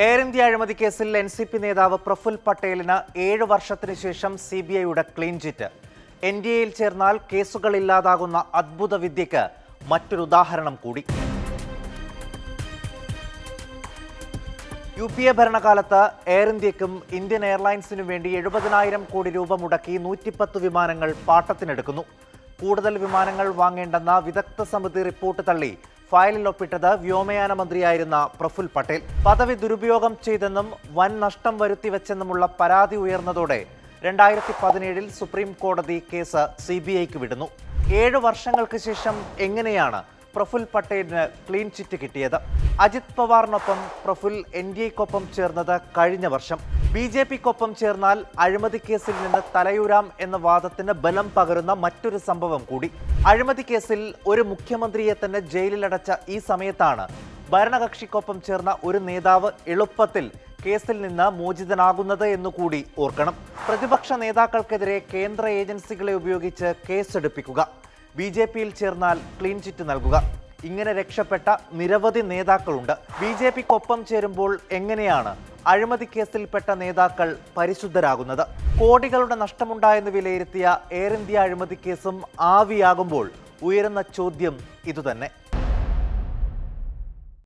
Air India അഴിമതി കേസിൽ N C P നേതാവ് പ്രഫുൽ പട്ടേലിന് ഏഴ് വർഷത്തിനു ശേഷം സി ബി ഐയുടെ ക്ലീൻ ചിറ്റ് എൻ ഡി എയിൽ ചേർന്നാൽ കേസുകൾ ഇല്ലാതാകുന്ന അത്ഭുത വിദ്യയ്ക്ക് മറ്റൊരു ഉദാഹരണം കൂടി. യു പി എ ഭരണകാലത്ത് എയർ ഇന്ത്യക്കും ഇന്ത്യൻ എയർലൈൻസിനും വേണ്ടി എഴുപതിനായിരം കോടി രൂപ മുടക്കി നൂറ്റിപ്പത്ത് വിമാനങ്ങൾ പാട്ടത്തിനെടുക്കുന്നു. കൂടുതൽ വിമാനങ്ങൾ വാങ്ങേണ്ടെന്ന വിദഗ്ധ സമിതി റിപ്പോർട്ട് തള്ളി ഫയലിൽ ഒപ്പിട്ടത് വ്യോമയാന മന്ത്രിയായിരുന്ന പ്രഫുൽ പട്ടേൽ. പദവി ദുരുപയോഗം ചെയ്തെന്നും വൻ നഷ്ടം വരുത്തിവെച്ചെന്നുമുള്ള പരാതി ഉയർന്നതോടെ രണ്ടായിരത്തി പതിനേഴിൽ സുപ്രീം കോടതി കേസ് സി ബി ഐക്ക് വിടുന്നു. ഏഴ് വർഷങ്ങൾക്ക് ശേഷം എങ്ങനെയാണ് പ്രഫുൽ പട്ടേലിന് ക്ലീൻ ചിറ്റ് കിട്ടിയത്? അജിത് പവാറിനൊപ്പം പ്രഫുൽ എൻ ഡി എക്കൊപ്പം ചേർന്നത് കഴിഞ്ഞ വർഷം. ബി ജെ പിക്കൊപ്പം ചേർന്നാൽ അഴിമതി കേസിൽ നിന്ന് തലയൂരാം എന്ന വാദത്തിന് ബലം പകരുന്ന മറ്റൊരു സംഭവം കൂടി. അഴിമതി കേസിൽ ഒരു മുഖ്യമന്ത്രിയെ തന്നെ ജയിലിലടച്ച ഈ സമയത്താണ് ഭരണകക്ഷിക്കൊപ്പം ചേർന്ന ഒരു നേതാവ് എളുപ്പത്തിൽ കേസിൽ നിന്ന് മോചിതനാകുന്നത് എന്നുകൂടി ഓർക്കണം. പ്രതിപക്ഷ നേതാക്കൾക്കെതിരെ കേന്ദ്ര ഏജൻസികളെ ഉപയോഗിച്ച് കേസെടുപ്പിക്കുക. ബി ജെ പിയിൽ ചേർന്നാൽ ക്ലീൻ ചിറ്റ് നൽകുക. ഇങ്ങനെ രക്ഷപ്പെട്ട നിരവധി നേതാക്കളുണ്ട്. ബി ജെ പിക്കൊപ്പം ചേരുമ്പോൾ എങ്ങനെയാണ് അഴിമതി കേസിൽപ്പെട്ട നേതാക്കൾ പരിശുദ്ധരാകുന്നത്. കോടികളുടെ നഷ്ടമുണ്ടായെന്ന് വിലയിരുത്തിയ എയർ ഇന്ത്യ അഴിമതി കേസും ആവിയാകുമ്പോൾ ഉയരുന്ന ചോദ്യം ഇതുതന്നെ.